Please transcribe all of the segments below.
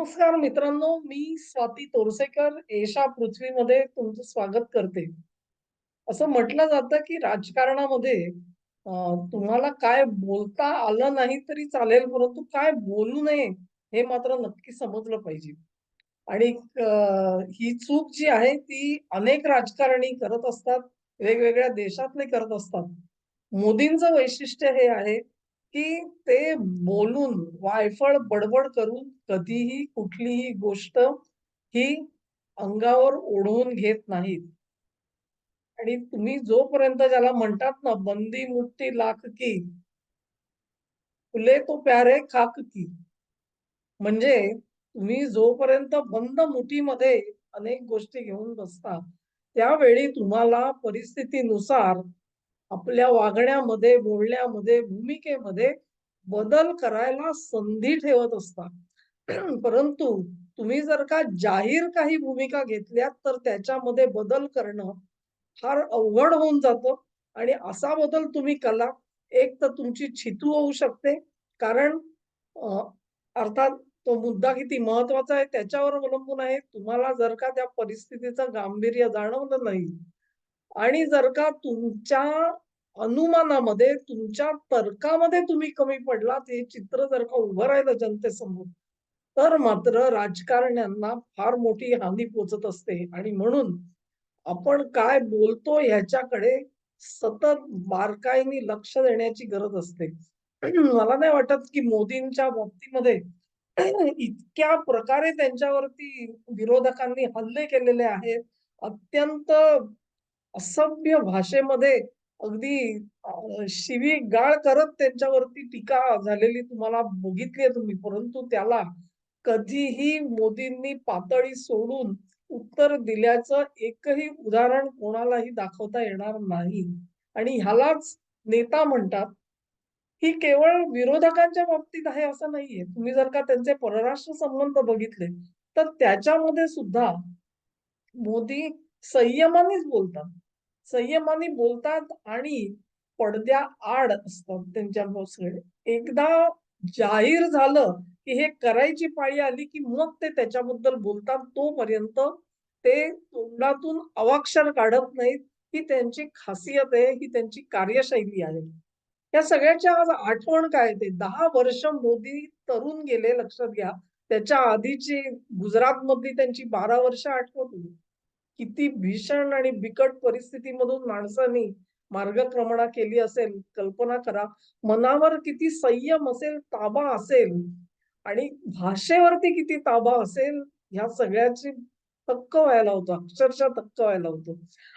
नमस्कार मित्रांनो, मी स्वाती तोरसेकर एशा पृथ्वीमध्ये तुमचं स्वागत करते. असं म्हटलं जातं, की राजकारणामध्ये तुम्हाला काय बोलता आलं नाही तरी चालेल, परंतु काय बोलू नये हे मात्र नक्की समजलं पाहिजे. आणि ही चूक जी आहे ती अनेक राजकारणी करत असतात, वेगवेगळ्या देशातले करत असतात. मोदींचं वैशिष्ट्य हे आहे, की ते बोलून, वायफळ बडबड करून कधीही कुठलीही गोष्ट ही अंगावर ओढवून घेत नाहीत. आणि तुम्ही जोपर्यंत ज्याला म्हणतात ना, बंदी मुठ्ठी लाख की, फुले तो प्यारे खाक की. म्हणजे तुम्ही जोपर्यंत बंद मुठीमध्ये अनेक गोष्टी घेऊन बसता, त्यावेळी तुम्हाला परिस्थितीनुसार आपल्या वागण्यामध्ये, बोलण्यामध्ये, भूमिकेमध्ये बदल करायला संधी ठेवत असता. परंतु तुम्ही जर का जाहीर काही भूमिका घेतल्यात, तर त्याच्यामध्ये बदल करणं फार अवघड होऊन जातं आणि असा बदल तुम्ही कला एक तर तुमची छितू होऊ शकते. कारण अर्थात तो मुद्दा किती महत्त्वाचा आहे त्याच्यावर अवलंबून आहे. तुम्हाला जर का त्या परिस्थितीचं गांभीर्य जाणवलं नाही आणि जर का तुमच्या अनुमानामध्ये, तुमच्या तर्कामध्ये तुम्ही कमी पडलात, हे चित्र जर का उभं राहिलं जनतेसमोर, तर मात्र राजकारण्यांना फार मोठी हानी पोचत असते आणि म्हणून आपण काय बोलतो ह्याच्याकडे सतत बारकाईने लक्ष देण्याची गरज असते. मला नाही वाटत, की मोदींच्या बाबतीमध्ये इतक्या प्रकारे त्यांच्यावरती विरोधकांनी हल्ले केलेले आहेत. अत्यंत असभ्य भाषेमध्ये अगदी शिवी गाळ करत त्यांच्यावरती टीका झालेली तुम्हाला बघितली आहे तुम्ही. परंतु त्याला कधीही मोदींनी पातळी सोडून उत्तर दिल्याचं एकही उदाहरण कोणालाही दाखवता येणार नाही. आणि ह्यालाच नेता म्हणतात. ही केवळ विरोधकांच्या बाबतीत आहे असं नाहीये. तुम्ही जर का त्यांचे परराष्ट्र संबंध बघितले, तर त्याच्यामध्ये सुद्धा मोदी संयमानेच बोलतात. संयमाने बोलतात आणि पडद्या आड असतात त्यांच्या सगळे. एकदा जाहीर झालं, की हे करायची पाळी आली, की मग ते त्याच्याबद्दल बोलतात. तोपर्यंत ते तोंडातून अवाक्षर काढत नाहीत. ही त्यांची खासियत आहे, ही त्यांची कार्यशैली आहे. या सगळ्याच्या आज आठवण काय ते दहा वर्ष मोदी तरुण गेले लक्षात घ्या. त्याच्या आधीची गुजरातमधली त्यांची 12 वर्ष आठवत होती किती भीषण आणि बिकट परिस्थितीमधून माणसांनी मार्गक्रमणा केली असेल, कल्पना करा. मनावर किती संयम असेल, ताबा असेल आणि भाषेवरती किती ताबा असेल, ह्या सगळ्याची थक्क व्हायला होतं, अक्षरशः थक्क व्हायला होतं.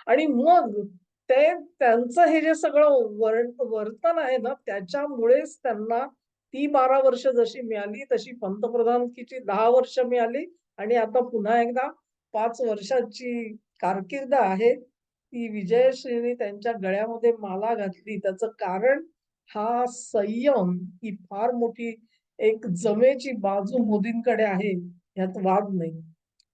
आणि मग ते त्यांचं हे जे सगळं वर वर्तन आहे ना, त्याच्यामुळेच त्यांना ती 12 वर्ष जशी मिळाली, तशी पंतप्रधानकीची दहा वर्ष मिळाली आणि आता पुन्हा एकदा पाच वर्षाची कारकीर्द आहे. ती विजयश्रीने त्यांच्या गळ्यामध्ये माला घातली. त्याचं कारण हा संयम ही फार मोठी एक जमेची बाजू मोदींकडे आहे, ह्यात वाद नाही.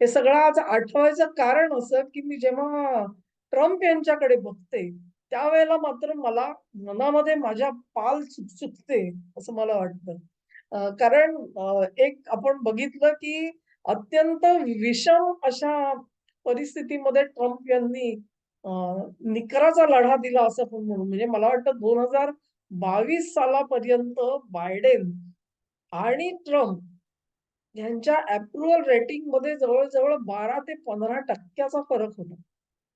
हे सगळं आज आठवायचं कारण असं, की मी जेव्हा ट्रम्प यांच्याकडे बघते, त्यावेळेला मात्र मला मनामध्ये माझ्या पाल चुकचुकते असं मला वाटतं. कारण एक आपण बघितलं, की अत्यंत विषम अशा परिस्थितीमध्ये ट्रम्प यांनी निकराचा लढा दिला असं आपण म्हणू. म्हणजे मला वाटतं 2022 सालापर्यंत बायडेन आणि ट्रम्प यांच्या अप्रुव्हल रेटिंगमध्ये जवळजवळ बारा ते पंधरा टक्क्याचा फरक होता.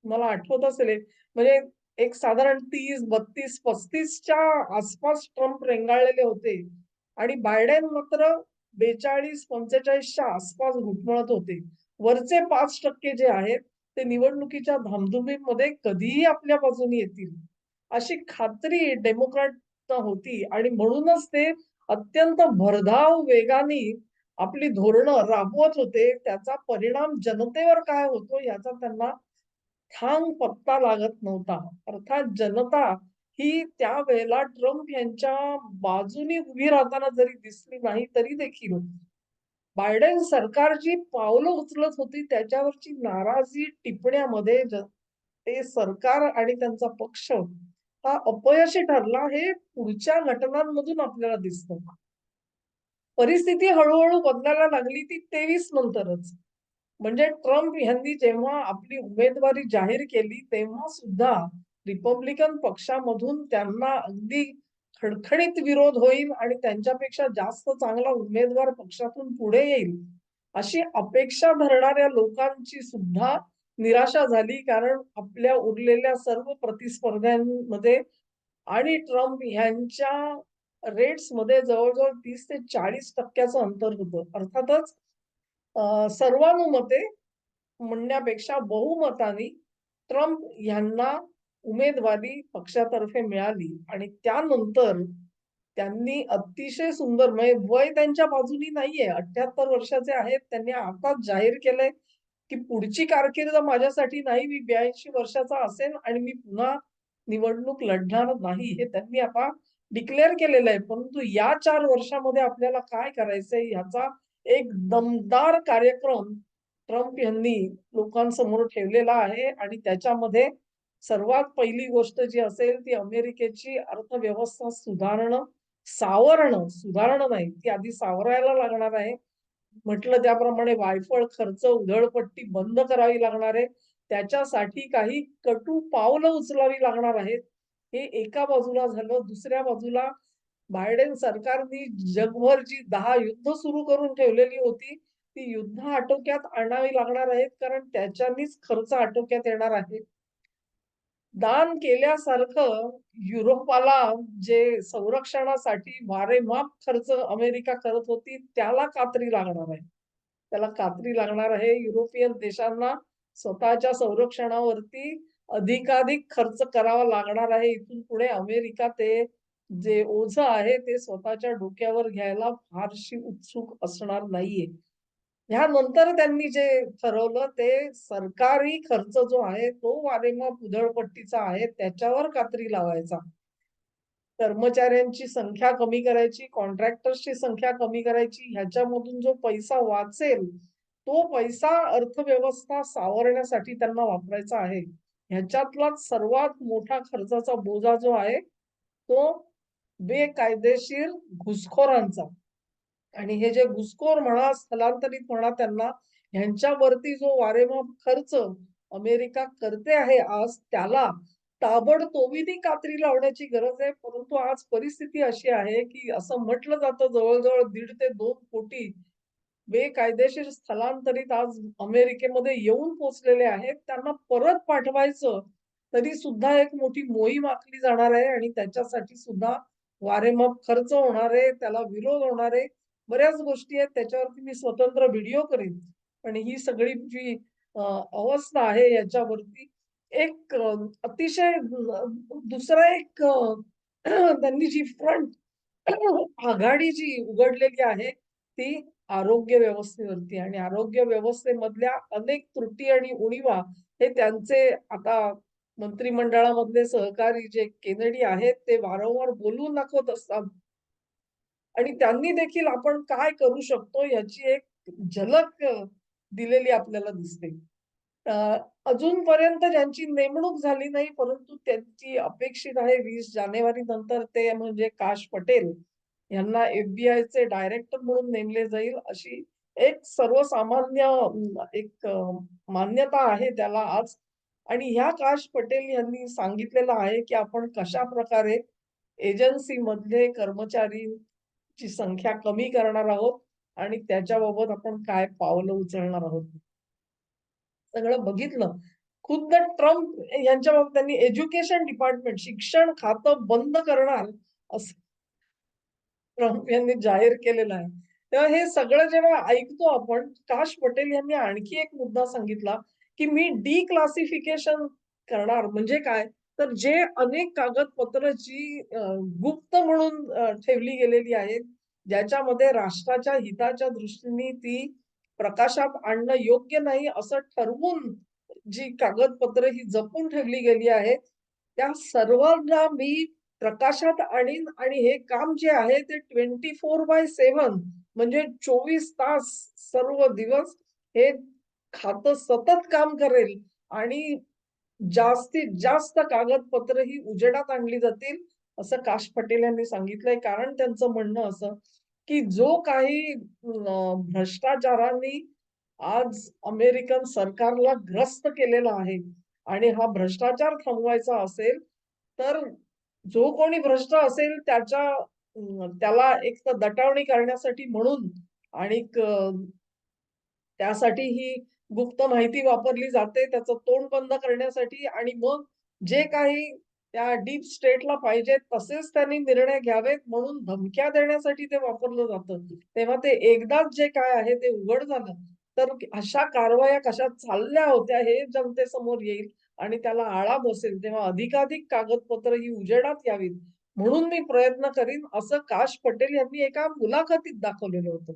मला आठवत असेल म्हणजे एक साधारण 30, 32, 35 च्या आसपास ट्रम्प रेंगाळलेले होते आणि बायडेन मात्र बेचाळीस पंचेचाळीसच्या आसपास घुटमळत होते. वरचे पाच टक्के जे आहेत ते निवडणुकीच्या धामधुमीमध्ये कधीही आपल्या बाजूने येतील, अशी खात्री डेमोक्रॅटना होती आणि म्हणूनच ते अत्यंत भरधाव वेगाने आपली धोरणं राबवत होते. त्याचा परिणाम जनतेवर काय होतो याचा त्यांना थांग पत्ता लागत नव्हता. अर्थात जनता ही त्यावेळेला ट्रम्प यांच्या बाजूने उभी राहताना जरी दिसली नाही तरी देखील बायडेन सरकार जी पावलं उचलत होती त्याच्यावरची नाराजी टिपण्यामध्ये ते सरकार आणि त्यांचा पक्ष हा अपयशी ठरला हे पुढच्या घटनांमधून आपल्याला दिसतं. परिस्थिती हळूहळू बदलायला लागली ती 23 नंतरच. म्हणजे ट्रम्प यांनी जेव्हा आपली उमेदवारी जाहीर केली, तेव्हा सुद्धा रिपब्लिकन पक्षामधून त्यांना अगदी खणखणीत विरोध होईल आणि त्यांच्यापेक्षा जास्त चांगला उमेदवार पक्षातून पुढे येईल, अशी अपेक्षा धरणाऱ्या लोकांची सुद्धा निराशा झाली. कारण आपल्या उरलेल्या सर्व प्रतिस्पर्ध्यांमध्ये आणि ट्रम्प ह्यांच्या रेट्समध्ये जवळजवळ तीस ते चाळीस टक्क्याचं अंतर होतं. अर्थातच सर्वानुमते म्हणण्यापेक्षा बहुमताने ट्रम्प ह्यांना उमेदवारी पक्षातर्फे मिळाली आणि त्यानंतर त्यांनी अतिशय सुंदर म्हणजे वय त्यांच्या बाजूनी नाहीये. 78 वर्षाचे आहेत. त्यांनी आताच जाहीर केलंय, की पुढची कारकीर्द माझ्यासाठी नाही. मी 82 वर्षाचा असेल आणि मी पुन्हा निवडणूक लढणार नाही. हे त्यांनी आता डिक्लेअर केलेलं आहे. परंतु या चार वर्षामध्ये आपल्याला काय करायचंय ह्याचा एक दमदार कार्यक्रम ट्रम्प यांनी लोकांसमोर ठेवलेला आहे आणि त्याच्यामध्ये सर्वात पहिली गोष्ट जी असेल ती अमेरिकेची अर्थव्यवस्था सुधारणं, सावरणं, सुधारणं नाही, ती आधी सावरायला लागणार आहे. म्हटलं त्याप्रमाणे वायफळ खर्च, उधळपट्टी बंद करावी लागणार आहे. त्याच्यासाठी काही कटू पावलं उचलावी लागणार आहेत. हे एका बाजूला झालं. दुसऱ्या बाजूला बायडेन सरकारनी जगभर जी दहा युद्ध सुरू करून ठेवलेली होती, ती युद्ध आटोक्यात आणावी लागणार आहेत. कारण त्याच्यानीच खर्च आटोक्यात येणार आहे. दान केल्यासारखं युरोपाला जे संरक्षणासाठी वारेमाप खर्च अमेरिका करत होती, त्याला कात्री लागणार आहे. त्याला कात्री लागणार आहे. युरोपियन देशांना स्वतःच्या संरक्षणावरती अधिकाधिक खर्च करावा लागणार आहे. इथून पुढे अमेरिका ते जे ओझ आहे ते स्वतःच्या डोक्यावर घ्यायला फारशी उत्सुक असणार नाहीये. ह्यानंतर त्यांनी जे ठरवलं ते सरकारी खर्च जो आहे तो वारेमाप उधळपट्टीचा आहे त्याच्यावर कात्री लावायचा. कर्मचाऱ्यांची संख्या कमी करायची, कॉन्ट्रॅक्टर्सची संख्या कमी करायची. ह्याच्यामधून जो पैसा वाचेल, तो पैसा अर्थव्यवस्था सावरण्यासाठी त्यांना वापरायचा आहे. ह्याच्यातलाच सर्वात मोठा खर्चाचा बोजा जो आहे, तो बेकायदेशीर घुसखोरांचा. आणि हे जे घुसखोर म्हणा, स्थलांतरित म्हणा त्यांना ह्यांच्यावरती जो वारेमाप खर्च अमेरिका करते आहे आज, त्याला ताबडतोबीने कात्री लावण्याची गरज आहे. परंतु आज परिस्थिती अशी आहे, की असं म्हटलं जातं जवळजवळ दीड ते दोन कोटी बेकायदेशीर स्थलांतरित आज अमेरिकेमध्ये येऊन पोहोचलेले आहेत. त्यांना परत पाठवायचं, तरी सुद्धा एक मोठी मोहीम आखली जाणार आहे आणि त्याच्यासाठी सुद्धा वारेमाप खर्च होणार आहे, त्याला विरोध होणार आहे. बऱ्याच गोष्टी आहेत त्याच्यावरती मी स्वतंत्र व्हिडिओ करीन. पण ही सगळी जी अवस्था आहे याच्यावरती एक अतिशय दुसरा एक त्यांनी जी फ्रंट आघाडी जी उघडलेली आहे, ती आरोग्य व्यवस्थेवरती आणि आरोग्य व्यवस्थेमधल्या अनेक त्रुटी आणि उणिवा हे त्यांचे आता मंत्रिमंडळामधले सहकारी जे केनेडी आहेत, ते वारंवार बोलून दाखवत असतात. आणि त्यांनी देखील आपण काय करू शकतो याची एक झलक दिलेली आपल्याला दिसते. अजूनपर्यंत ज्यांची नेमणूक झाली नाही, परंतु त्यांची अपेक्षित आहे वीस जानेवारी नंतर ते म्हणजे काश पटेल यांना एफबीआय चे डायरेक्टर म्हणून नेमले जाईल, अशी एक सर्वसामान्य एक मान्यता आहे त्याला आज. आणि ह्या काश पटेल यांनी सांगितलेलं आहे, की आपण कशा प्रकारे एजन्सी मधले कर्मचारी ची संख्या कमी करणार आहोत आणि त्याच्याबाबत आपण काय पावलं उचलणार आहोत. सगळं बघितलं. खुद्द ट्रम्प यांच्या बाबत त्यांनी एज्युकेशन डिपार्टमेंट शिक्षण खातं बंद करणार असं ट्रम्प यांनी जाहीर केलेलं आहे. तेव्हा हे सगळं जेव्हा ऐकतो आपण, काश पटेल यांनी आणखी एक मुद्दा सांगितला, की मी डी क्लासिफिकेशन करणार. म्हणजे काय? तर जे अनेक कागदपत्र जी गुप्त म्हणून ठेवली गेलेली आहेत, ज्याच्यामध्ये राष्ट्राच्या हिताच्या दृष्टीने ती प्रकाशात आणणं योग्य नाही असं ठरवून जी कागदपत्र ही जपून ठेवली गेली आहेत, त्या सर्वांना मी प्रकाशात आणीन आणि हे काम जे आहे ते 24/7 म्हणजे 24 तास सर्व दिवस हे खातं सतत काम करेल आणि जास्तीत जास्त कागदपत्र ही उजेडात आणली जातील, असं काश पटेल यांनी सांगितलंय. कारण त्यांचं म्हणणं असं, की जो काही भ्रष्टाचारांनी आज अमेरिकन सरकारला ग्रस्त केलेला आहे आणि हा भ्रष्टाचार थांबवायचा असेल, तर जो कोणी भ्रष्ट असेल त्याच्या त्याला एक तर दटावणी करण्यासाठी म्हणून आणि त्यासाठी ही गुप्त माहिती वापरली जाते. त्याचं तोंड बंद करण्यासाठी आणि मग जे काही त्या डीप स्टेटला पाहिजे तसेच त्यांनी निर्णय घ्यावेत म्हणून धमक्या देण्यासाठी ते वापरलं जातं. तेव्हा ते एकदाच जे काय आहे ते उघड झालं, तर अशा कारवाया कशा चालल्या होत्या हे जनतेसमोर येईल आणि त्याला आळा बसेल. तेव्हा अधिकाधिक कागदपत्र ही उजेडात यावीत म्हणून मी प्रयत्न करीन असं काश पटेल यांनी एका मुलाखतीत दाखवलेलं होतं.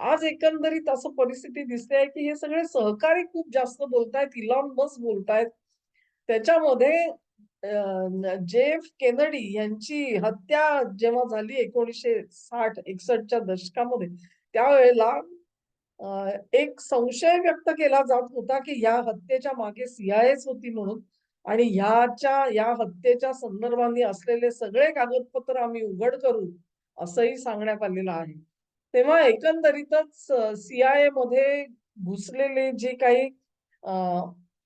आज एकंदरीत असं परिस्थिती दिसते आहे, की हे सगळे सहकारी खूप जास्त बोलतायत. इलॉन मस्क बोलतायत. त्याच्यामध्ये जेफ केनडी यांची हत्या जेव्हा झाली एकोणीशे साठ एकसष्टच्या दशकामध्ये, त्यावेळेला एक संशय व्यक्त केला जात होता, की या हत्येच्या मागे सीआयएस होती म्हणून आणि ह्याच्या या हत्येच्या संदर्भाने असलेले सगळे कागदपत्र आम्ही उघड करू, असंही सांगण्यात आलेलं आहे. तेव्हा एकंदरीतच सीआयए मध्ये घुसलेले जे काही अ,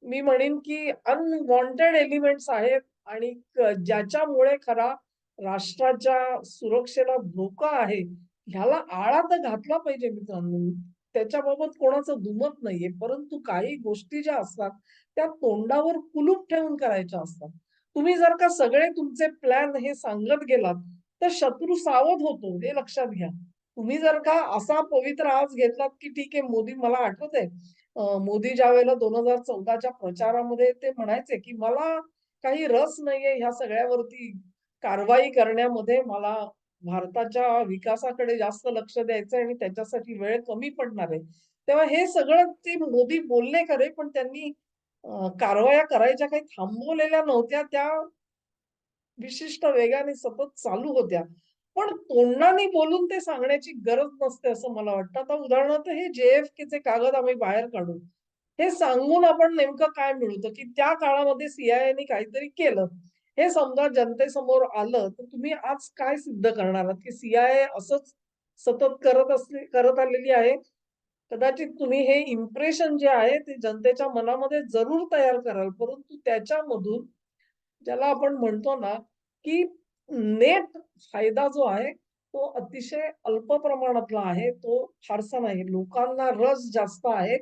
मी म्हणेन की अनवॉन्टेड एलिमेंट्स आहेत आणि ज्याच्यामुळे खरा राष्ट्राच्या सुरक्षेला धोका आहे, ह्याला आळा तर घातला पाहिजे मित्रांनो. त्याच्याबाबत कोणाचं दुमत नाहीये. परंतु काही गोष्टी ज्या असतात, त्या तोंडावर कुलूप ठेवून करायच्या असतात. तुम्ही जर का सगळे तुमचे प्लॅन हे सांगत गेलात, तर शत्रू सावध होतो, हे लक्षात घ्या. तुम्ही जर का असा पवित्र आज घेतलात, की ठीक आहे मोदी मला आठवत आहे मोदी ज्यावेळेला 2014 च्या प्रचारामध्ये ते म्हणायचे, की मला काही रस नाहीये ह्या सगळ्यावरती कारवाई करण्यामध्ये. मला भारताच्या विकासाकडे जास्त लक्ष द्यायचंय आणि त्याच्यासाठी वेळ कमी पडणार आहे. तेव्हा हे सगळं ते मोदी बोलले खरे, पण त्यांनी कारवाया करायच्या काही थांबवलेल्या नव्हत्या. त्या विशिष्ट वेगाने सतत चालू होत्या. पण तोंडाने बोलून ते सांगण्याची गरज नसते असं मला वाटतं. आता उदाहरणार्थ हे जे-एफ-केचे कागद आम्ही बाहेर काढू. हे सांगून आपण नेमकं काय मिळवतो, की त्या काळामध्ये सीआयएने काहीतरी केलं. हे समजा जनतेसमोर आलं, तर तुम्ही आज काय सिद्ध करणार आहात, की सीआयए असंच सतत करत असले करत आलेली आहे. कदाचित तुम्ही हे इम्प्रेशन जे आहे ते जनतेच्या मनामध्ये जरूर तयार कराल. परंतु त्याच्यामधून ज्याला आपण म्हणतो ना, की नेट फायदा जो आहे, तो अतिशय अल्प प्रमाणातला आहे. तो फारसा नाही. लोकांना रस जास्त आहे.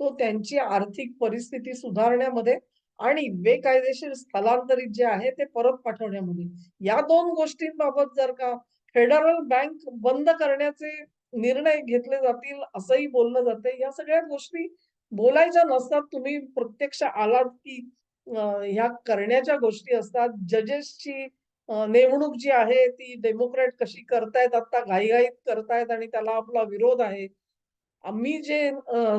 तो त्यांची आर्थिक परिस्थिती सुधारण्यामध्ये आणि बेकायदेशीर स्थलांतरित जे आहे ते परत पाठवण्यामध्ये. या दोन गोष्टींबाबत जर का फेडरल बँक बंद करण्याचे निर्णय घेतले जातील, असंही बोललं जाते या सगळ्या गोष्टी बोलायच्या नसतात. तुम्ही प्रत्यक्ष आलात, की ह्या करण्याच्या गोष्टी असतात. जजेसची नेमणूक जी आहे ती डेमोक्रॅट कशी करतायत आता घाईघाईत करतायत आणि त्याला आपला विरोध आहे. आम्ही जे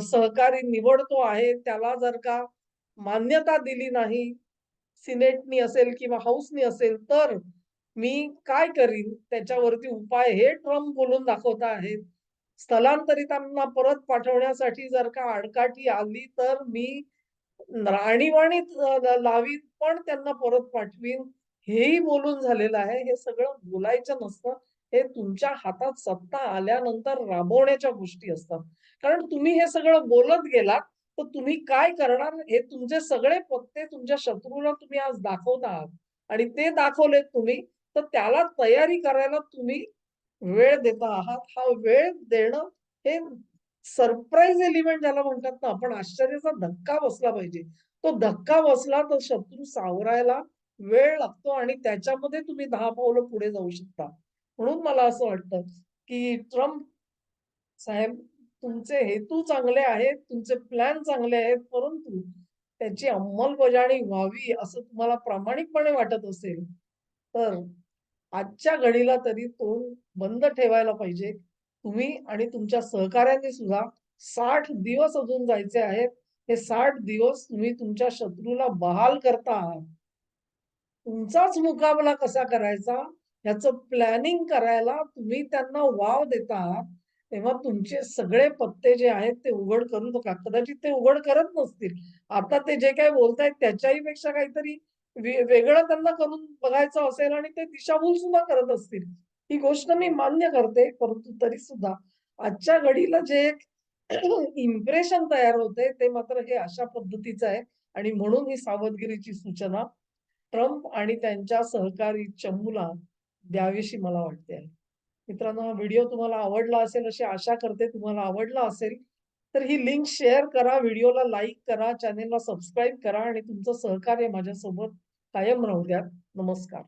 सहकारी निवडतो आहे त्याला जर का मान्यता दिली नाही, सिनेटनी असेल किंवा हाऊसनी असेल, तर मी काय करीन त्याच्यावरती उपाय हे ट्रम्प बोलून दाखवत आहेत. स्थलांतरितांना परत पाठवण्यासाठी जर का आडकाठी आली, तर मी राणीवाणीत लावीन, पण त्यांना परत पाठवीन, हेही बोलून झालेलं आहे. हे सगळं बोलायचं नसतं. हे तुमच्या हातात सत्ता आल्यानंतर राबवण्याच्या गोष्टी असतात. कारण तुम्ही हे सगळं बोलत गेलात, तर तुम्ही काय करणार हे तुमचे सगळे पत्ते तुमच्या शत्रूला तुम्ही आज दाखवत आहात आणि ते दाखवलेत तुम्ही, तर त्याला तयारी करायला तुम्ही वेळ देता आहात. हा वेळ देणं हे सरप्राईज एलिमेंट ज्याला म्हणतात ना, आपण आश्चर्याचा धक्का बसला पाहिजे. तो धक्का बसला तर शत्रू सावरायला वेळ लागतो आणि त्याच्यामध्ये तुम्ही दहा पावलं पुढे जाऊ शकता. म्हणून मला असं वाटतं, की ट्रम्प साहेब तुमचे हेतू चांगले आहेत, तुमचे प्लॅन चांगले आहेत, परंतु त्याची अंमलबजावणी व्हावी असं तुम्हाला प्रामाणिकपणे वाटत असेल, तर आजच्या घडीला तरी तोंड बंद ठेवायला पाहिजे. तुम्ही आणि तुमच्या सहकाऱ्यांनी सुद्धा साठ दिवस अजून जायचे आहेत. हे साठ दिवस तुम्ही तुमच्या शत्रूला बहाल करता आहात. तुमचाच मुकाबला कसा करायचा याचं प्लॅनिंग करायला तुम्ही त्यांना वाव देता आहात. तेव्हा तुमचे सगळे पत्ते जे आहेत ते उघड करू नका. कदाचित ते उघड करत नसतील. आता ते जे काही बोलतायत त्याच्याही पेक्षा काहीतरी वेगळं त्यांना करून बघायचं असेल आणि ते दिशाभूल सुद्धा करत असतील. ही गोष्ट मी मान्य करते, परंतु तरी सुद्धा आजच्या घडीला जे एक इम्प्रेशन तयार होते ते मात्र हे अशा पद्धतीचं आहे आणि म्हणून ही सावधगिरीची सूचना ट्रम्प आणि त्यांच्या सहकारी चमूला द्यावीशी मला वाटते. मित्रांनो, हा व्हिडिओ तुम्हाला आवडला असेल अशी आशा करते. तुम्हाला आवडला असेल, तर ही लिंक शेअर करा, व्हिडिओला लाईक करा, चॅनेलला सबस्क्राईब करा आणि तुमचं सहकार्य माझ्यासोबत कायम राहू द्या. नमस्कार.